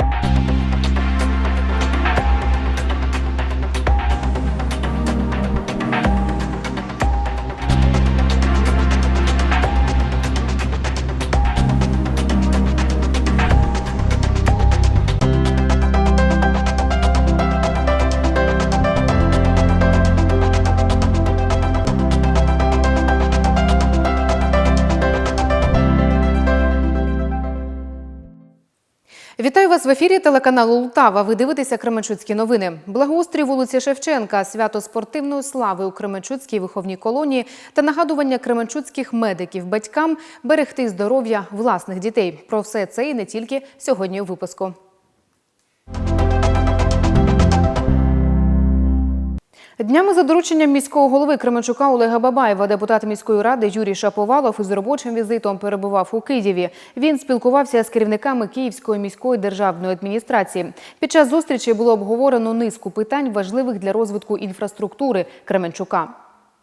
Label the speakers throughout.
Speaker 1: you Вітаю вас в ефірі телеканалу Лутава. Ви дивитеся Кременчуцькі новини. Благоустрій вулиці Шевченка, свято спортивної слави у Кременчуцькій виховній колонії та нагадування кременчуцьких медиків батькам берегти здоров'я власних дітей. Про все це і не тільки сьогодні у випуску. Днями за дорученням міського голови Кременчука Олега Бабаєва депутат міської ради Юрій Шаповалов із робочим візитом перебував у Києві. Він спілкувався з керівниками Київської міської державної адміністрації. Під час зустрічі було обговорено низку питань, важливих для розвитку інфраструктури Кременчука.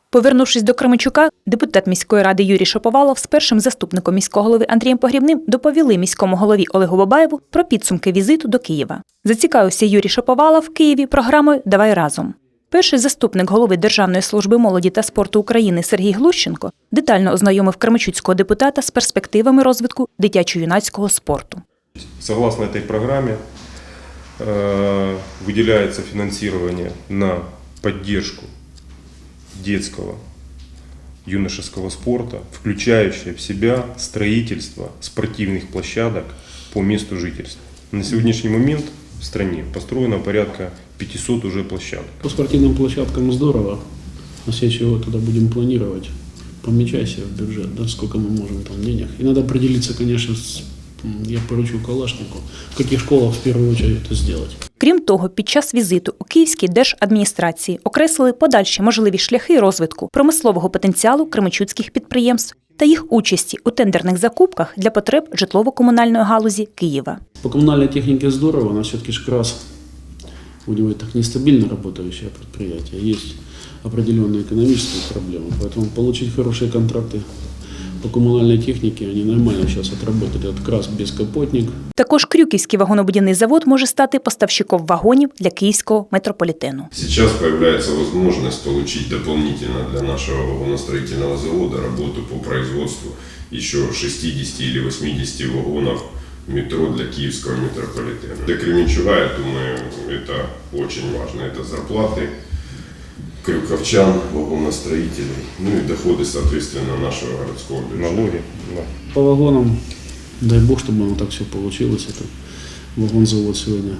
Speaker 2: Повернувшись до Кременчука, депутат міської ради Юрій Шаповалов з першим заступником міського голови Андрієм Погрібним доповіли міському голові Олегу Бабаєву про підсумки візиту до Києва. Зацікавився Юрій Шаповалов в Києві програмою Давай разом. Перший заступник голови Державної служби молоді та спорту України Сергій Глущенко детально ознайомив кременчуцького депутата з перспективами розвитку дитячо-юнацького спорту.
Speaker 3: Согласно этой программе э, выделяется финансирование на поддержку детского юношеского спорта, включающее в себя строительство спортивных площадок по месту жительства. На сегодняшний момент в стране построено порядка 500 уже площадок.
Speaker 4: По спортивным площадкам здорово. На следующий год тогда будем планировать. Помечай себе в бюджет, да, сколько мы можем там денег. И надо определиться, конечно, с, м, я поручу Калашнику, в каких школах в первую очередь это сделать.
Speaker 2: Крім того, під час візиту у Київській держадміністрації окреслили подальші можливі шляхи розвитку промислового потенціалу кременчуцьких підприємств та їх участі у тендерних закупках для потреб житлово-комунальної галузі Києва.
Speaker 4: По коммунальной технике здорово, но все-таки ж КРАС, будем говорить так, нестабильно работающее предприятие. Есть определенные экономические проблемы, поэтому получить хорошие контракты по коммунальной технике, они нормально сейчас отработали. Этот КРАС бескапотник,
Speaker 2: Також Крюківський вагонобудівний завод може стати поставщиком вагонів для київського метрополітену.
Speaker 5: Сейчас появляется возможность получить дополнительно для нашего вагоностроительного завода работу по производству еще 60 или 80 вагонов метро для киевского метрополитена. Для Кременчуга, я думаю, это очень важно. Это зарплаты крюковчан, вагоностроителей, ну и доходы, соответственно, нашего городского бюджета.
Speaker 3: Налоги. Да.
Speaker 4: по вагонам, дай бог, чтобы оно так все получилось. Это вагонзавод сегодня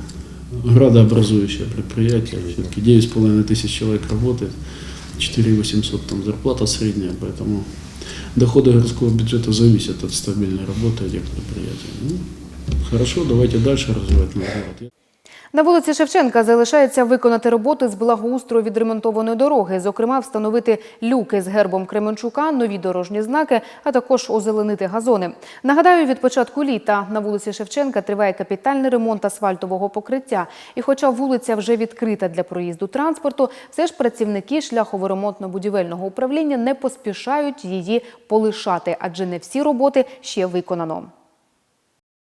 Speaker 4: градообразующее предприятие. Все-таки 9,5 тысяч человек работает, 4 800 там зарплата средняя, поэтому доходы городского бюджета зависят от стабильной работы этих предприятий. Хорошо, давайте наш город.
Speaker 1: На вулиці Шевченка залишається виконати роботи з благоустрою відремонтованої дороги, зокрема встановити люки з гербом Кременчука, нові дорожні знаки, а також озеленити газони. Нагадаю, від початку літа на вулиці Шевченка триває капітальний ремонт асфальтового покриття. І хоча вулиця вже відкрита для проїзду транспорту, все ж працівники шляхово-ремонтно-будівельного управління не поспішають її полишати, адже не всі роботи ще виконано.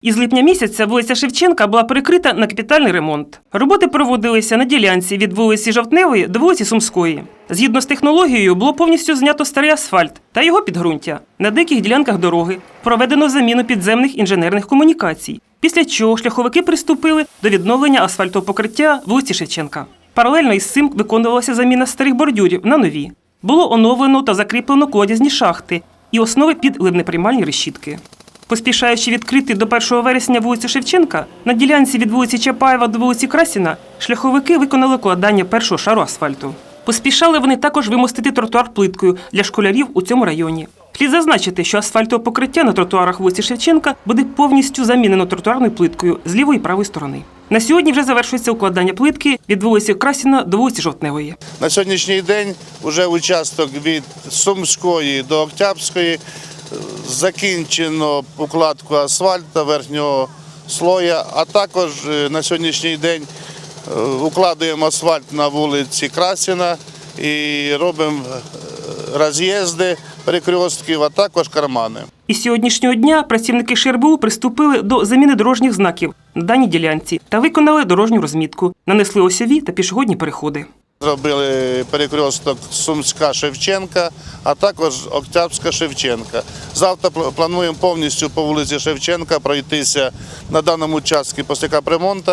Speaker 6: Із липня місяця вулиця Шевченка була перекрита на капітальний ремонт. Роботи проводилися на ділянці від вулиці Жовтневої до вулиці Сумської. Згідно з технологією, було повністю знято старий асфальт та його підґрунтя. На деяких ділянках дороги проведено заміну підземних інженерних комунікацій. Після чого шляховики приступили до відновлення асфальтового покриття вулиці Шевченка. Паралельно із цим виконувалася заміна старих бордюрів на нові. Було оновлено та закріплено колодязні шахти і основи під ливнеприймальні решітки. Поспішаючи відкрити до 1 вересня вулицю Шевченка, на ділянці від вулиці Чапаєва до вулиці Красіна шляховики виконали кладання першого шару асфальту. Поспішали вони також вимостити тротуар плиткою для школярів у цьому районі. Слід зазначити, що асфальтове покриття на тротуарах вулиці Шевченка буде повністю замінено тротуарною плиткою з лівої і правої сторони. На сьогодні вже завершується укладання плитки від вулиці Красіна до вулиці Жовтневої.
Speaker 7: На сьогоднішній день вже участок від Сумської до Октябрської закінчено укладку асфальту верхнього слоя, а також е, на сьогоднішній день е, укладуємо асфальт на вулиці Красіна і робимо е, роз'їзди перекрестків, а також кармани.
Speaker 6: Із сьогоднішнього дня працівники ШРБУ приступили до заміни дорожніх знаків на даній ділянці та виконали дорожню розмітку, нанесли осьові та пішохідні переходи.
Speaker 7: Зробили перекресток Сумська Шевченка, а також Октябрська Шевченка. Завтра плануємо повністю по вулиці Шевченка пройтися на даному участку після капремонту.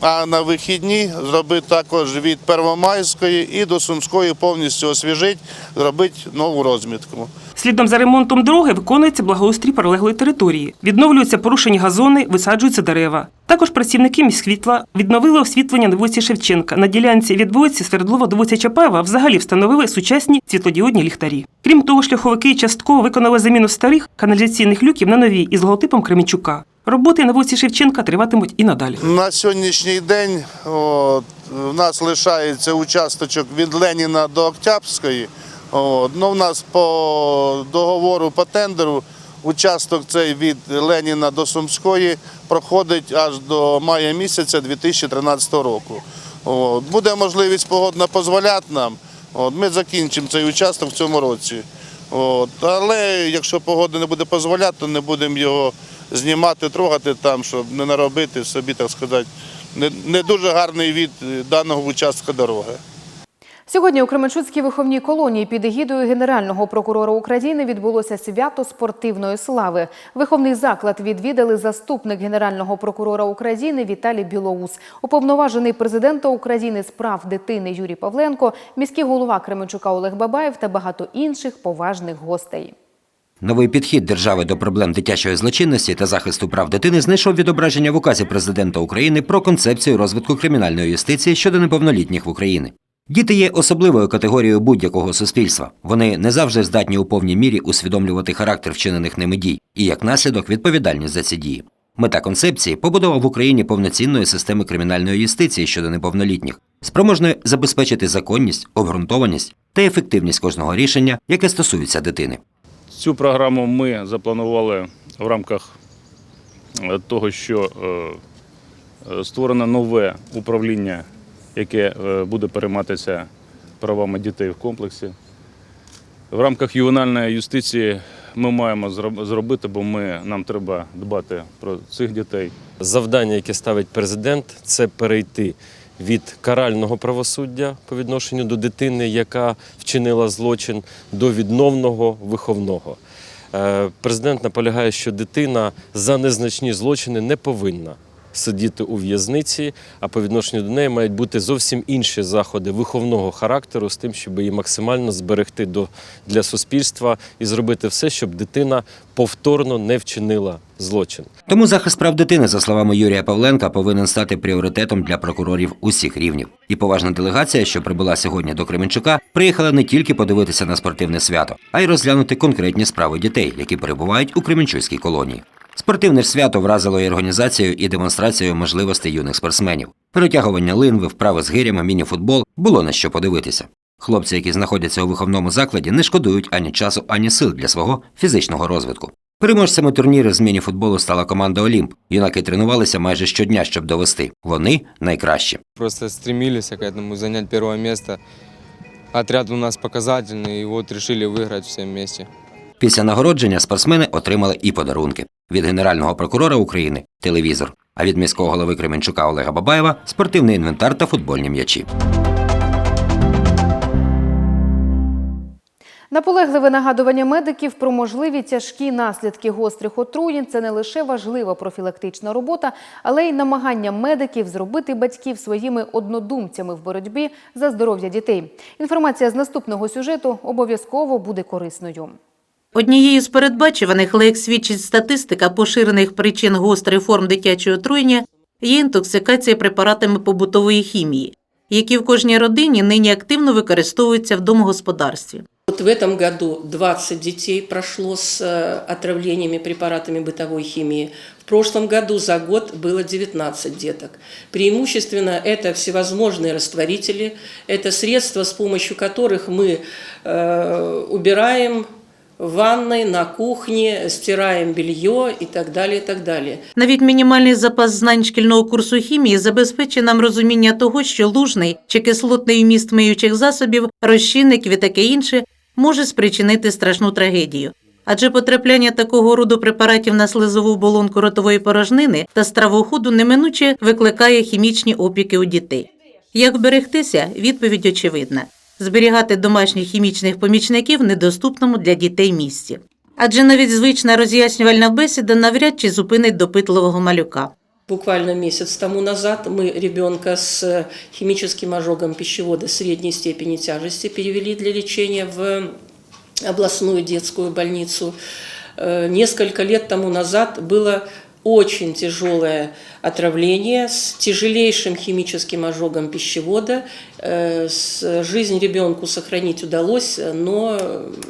Speaker 7: А на вихідні зробити також від Первомайської і до Сумської повністю освіжити, зробити нову розмітку.
Speaker 6: Слідом за ремонтом дороги виконується благоустрій прилеглої території. Відновлюються порушені газони, висаджуються дерева. Також працівники міськвітла відновили освітлення на вулиці Шевченка. На ділянці від вулиці Свердлова до вулиці Чапаєва взагалі встановили сучасні світлодіодні ліхтарі. Крім того, шляховики частково виконали заміну старих каналізаційних люків на нові із логотипом Кременчука. Роботи на вулиці Шевченка триватимуть і надалі.
Speaker 7: На сьогоднішній день от, в нас лишається участочок від Леніна до Октябрської. От, ну, у нас по договору по тендеру участок цей від Леніна до Сумської проходить аж до мая місяця 2013 року. Буде можливість погодна дозволяти нам. Ми закінчимо цей участок в цьому році. Але якщо погода не буде дозволяти, то не будемо його знімати, трогати там, щоб не наробити собі, так сказати, не, дуже гарний від даного участка дороги.
Speaker 1: Сьогодні у Кременчуцькій виховній колонії під егідою Генерального прокурора України відбулося свято спортивної слави. Виховний заклад відвідали заступник Генерального прокурора України Віталій Білоус, уповноважений президента України з прав дитини Юрій Павленко, міський голова Кременчука Олег Бабаєв та багато інших поважних гостей.
Speaker 8: Новий підхід держави до проблем дитячої злочинності та захисту прав дитини знайшов відображення в указі президента України про концепцію розвитку кримінальної юстиції щодо неповнолітніх в Україні. Діти є особливою категорією будь-якого суспільства. Вони не завжди здатні у повній мірі усвідомлювати характер вчинених ними дій і як наслідок відповідальність за ці дії. Мета концепції побудова в Україні повноцінної системи кримінальної юстиції щодо неповнолітніх, спроможної забезпечити законність, обґрунтованість та ефективність кожного рішення, яке стосується дитини.
Speaker 9: Цю програму ми запланували в рамках е, того, що е, е, створено нове управління, яке е, буде перейматися правами дітей в комплексі. В рамках ювенальної юстиції ми маємо зробити, бо ми, нам треба дбати про цих дітей.
Speaker 10: Завдання, яке ставить президент, це перейти від карального правосуддя по відношенню до дитини, яка вчинила злочин, до відновного виховного. Е, Президент наполягає, що дитина за незначні злочини не повинна сидіти у в'язниці, а по відношенню до неї мають бути зовсім інші заходи виховного характеру з тим, щоб її максимально зберегти до, для суспільства і зробити все, щоб дитина повторно не вчинила злочин.
Speaker 8: Тому захист прав дитини, за словами Юрія Павленка, повинен стати пріоритетом для прокурорів усіх рівнів. І поважна делегація, що прибула сьогодні до Кременчука, приїхала не тільки подивитися на спортивне свято, а й розглянути конкретні справи дітей, які перебувають у Кременчуцькій колонії. Спортивне ж свято вразило і організацією і демонстрацією можливостей юних спортсменів. Перетягування линви, вправи з гирями, міні-футбол було на що подивитися. Хлопці, які знаходяться у виховному закладі, не шкодують ані часу, ані сил для свого фізичного розвитку. Переможцями турніру з міні-футболу стала команда Олімп. Юнаки тренувалися майже щодня, щоб довести. Вони найкращі.
Speaker 11: Просто стремились к этому, занять первое место. Отряд у нас показательный, и вот решили выиграть все вместе.
Speaker 8: Після нагородження спортсмени отримали і подарунки від генерального прокурора України телевізор, а від міського голови Кременчука Олега Бабаєва спортивний інвентар та футбольні м'ячі.
Speaker 1: Наполегливе нагадування медиків про можливі тяжкі наслідки гострих отруєнь це не лише важлива профілактична робота, але й намагання медиків зробити батьків своїми однодумцями в боротьбі за здоров'я дітей. Інформація з наступного сюжету обов'язково буде корисною.
Speaker 12: Однією з передбачуваних, але як свідчить статистика поширених причин гострих форм дитячого отруєння, є інтоксикація препаратами побутової хімії, які в кожній родині нині активно використовуються в домогосподарстві.
Speaker 13: Вот в этом году 20 детей прошло с э, отравлениями препаратами бытовой химии. В прошлом году за год было 19 деток. Преимущественно это всевозможные растворители, это средства, с помощью которых мы э, убираем в ванной, на кухне, стираем белье и так далее, и так далее.
Speaker 12: Навіть мінімальний запас знань шкільного курсу хімії забезпечить нам розуміння того, що лужний чи кислотний вміст миючих засобів, розчинників і таке інше може спричинити страшну трагедію. Адже потрапляння такого роду препаратів на слизову болонку ротової порожнини та стравоходу неминуче викликає хімічні опіки у дітей. Як вберегтися? Відповідь очевидна: зберігати домашніх хімічних помічників в недоступному для дітей місці. Адже навіть звична роз'яснювальна бесіда навряд чи зупинить допитливого малюка.
Speaker 13: Буквально месяц тому назад мы ребенка с химическим ожогом пищевода средней степени тяжести перевели для лечения в областную детскую больницу. Э, Несколько лет тому назад было очень тяжелое отравление с тяжелейшим химическим ожогом пищевода. Э, Жизнь ребенку сохранить удалось, но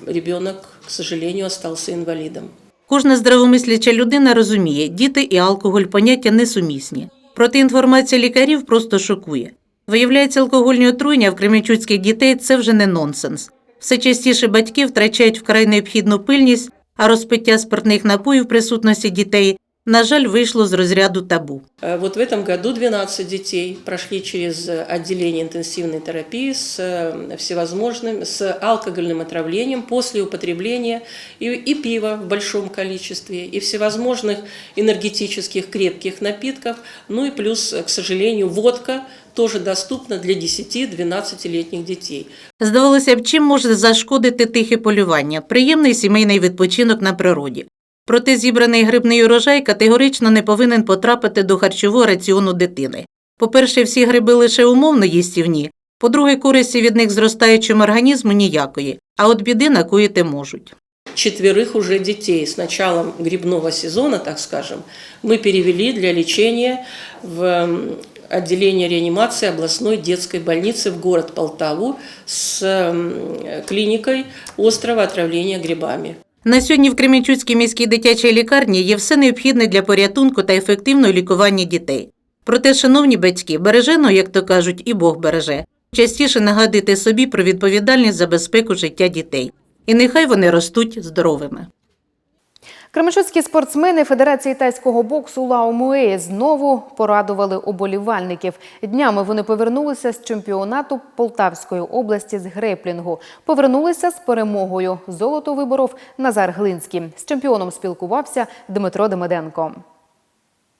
Speaker 13: ребенок, к сожалению, остался инвалидом.
Speaker 12: Кожна здравомисляча людина розуміє, діти і алкоголь поняття несумісні. Проте інформація лікарів просто шокує. Виявляється, алкогольні отруєння в кременчуцьких дітей це вже не нонсенс. Все частіше батьки втрачають вкрай необхідну пильність, а розпиття спиртних напоїв в присутності дітей, на жаль, вийшло з розряду табу.
Speaker 13: Э, Вот в этом году 12 детей прошли через э, отделение интенсивной терапии с э, всевозможным, с алкогольным отравлением после употребления и, и пива в большом количестве, и всевозможных энергетических крепких напитков, ну и плюс, э, к сожалению, водка тоже доступна для 10-12-летних детей.
Speaker 12: Здавалося б, чим може зашкодити тихе полювання, приємний сімейний відпочинок на природі. Проте зібраний грибний урожай категорично не повинен потрапити до харчового раціону дитини. По-перше, всі гриби лише умовно їстівні, по-друге, користі від них зростаючому організму ніякої, а от біди накоїти можуть.
Speaker 13: четверых уже детей с началом грибного сезона, так скажем, мы перевели для лечения в м, отделение реанимации областной детской больницы в город Полтаву с м, клиникой острого отравления грибами.
Speaker 12: На сьогодні в Кременчуцькій міській дитячій лікарні є все необхідне для порятунку та ефективного лікування дітей. Проте, шановні батьки, бережено, як то кажуть, і Бог береже. Частіше нагадуйте собі про відповідальність за безпеку життя дітей. І нехай вони ростуть здоровими.
Speaker 1: Кременчуцькі спортсмени Федерації тайського боксу Лао Муеї знову порадували оболівальників. Днями вони повернулися з чемпіонату Полтавської області з греплінгу. Повернулися з перемогою. Золото виборов Назар Глинський. З чемпіоном спілкувався Дмитро Демиденко.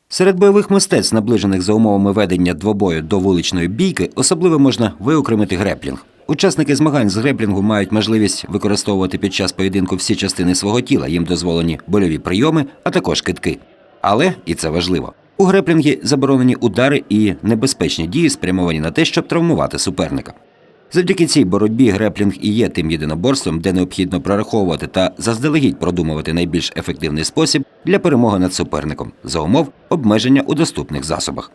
Speaker 8: Серед бойових мистецтв, наближених за умовами ведення двобою до вуличної бійки, особливо можна виокремити греплінг. Учасники змагань з греплінгу мають можливість використовувати під час поєдинку всі частини свого тіла. Їм дозволені больові прийоми, а також китки. Але, і це важливо, у греплінгі заборонені удари і небезпечні дії, спрямовані на те, щоб травмувати суперника. Завдяки цій боротьбі греплінг і є тим єдиноборством, де необхідно прораховувати та заздалегідь продумувати найбільш ефективний спосіб для перемоги над суперником за умов обмеження у доступних засобах.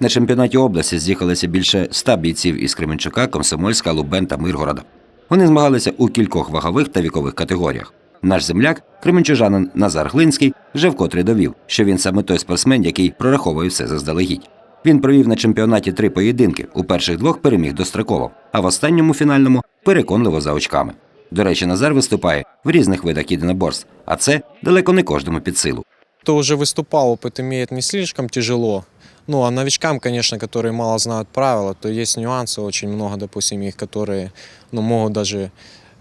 Speaker 8: На чемпіонаті області з'їхалося більше ста бійців із Кременчука, Комсомольська, Лубен та Миргорода. Вони змагалися у кількох вагових та вікових категоріях. Наш земляк, кременчужанин Назар Глинський, вже вкотре довів, що він саме той спортсмен, який прораховує все заздалегідь. Він провів на чемпіонаті три поєдинки. У перших двох переміг достроково, а в останньому фінальному переконливо за очками. До речі, Назар виступає в різних видах єдиноборств, а це далеко не кожному під силу.
Speaker 14: Кто уже выступал, опыт имеет не слишком тяжело. Ну, а новичкам, конечно, которые мало знают правила, то есть нюансы очень много, допустим, их, которые ну, могут даже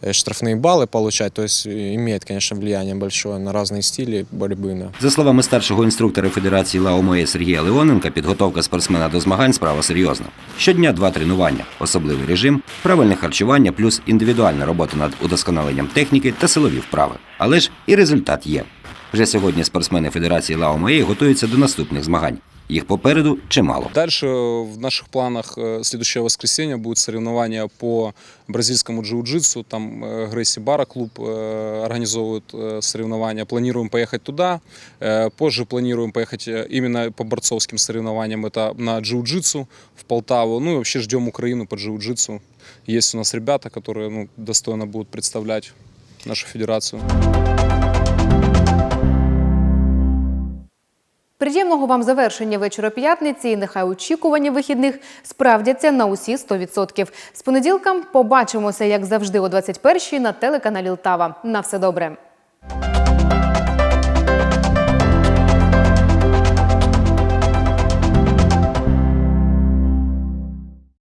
Speaker 14: э, штрафные баллы получать. То есть э, имеет, конечно, влияние большое на разные стили борьбы. Да.
Speaker 8: За словами старшого інструктора Федерації Лаомоє Сергія Леоненка, підготовка спортсмена до змагань справа серйозна. Щодня два тренування, особливий режим, правильне харчування, плюс індивідуальна робота над удосконаленням техніки та силові вправи. Але ж і результат є. Вже сьогодні спортсмени Федерації Лаомоє готуються до наступних змагань. Їх попереду чимало.
Speaker 15: Дальше в наших планах э, следующее воскресенье будет соревнования по бразильскому джиу-джитсу. Там э, Грейси Бара клуб э, организовывает э, соревнования. Планируем поехать туда. Э, Позже планируем поехать э, именно по борцовским соревнованиям. Это на джиу-джитсу в Полтаву. Ну и вообще ждем Украину по джиу-джитсу. Есть у нас ребята, которые ну, достойно будут представлять нашу федерацию.
Speaker 1: Приємного вам завершення вечора п'ятниці і нехай очікування вихідних справдяться на усі 100%. З понеділка побачимося, як завжди, о 21-й на телеканалі Лтава. На все добре.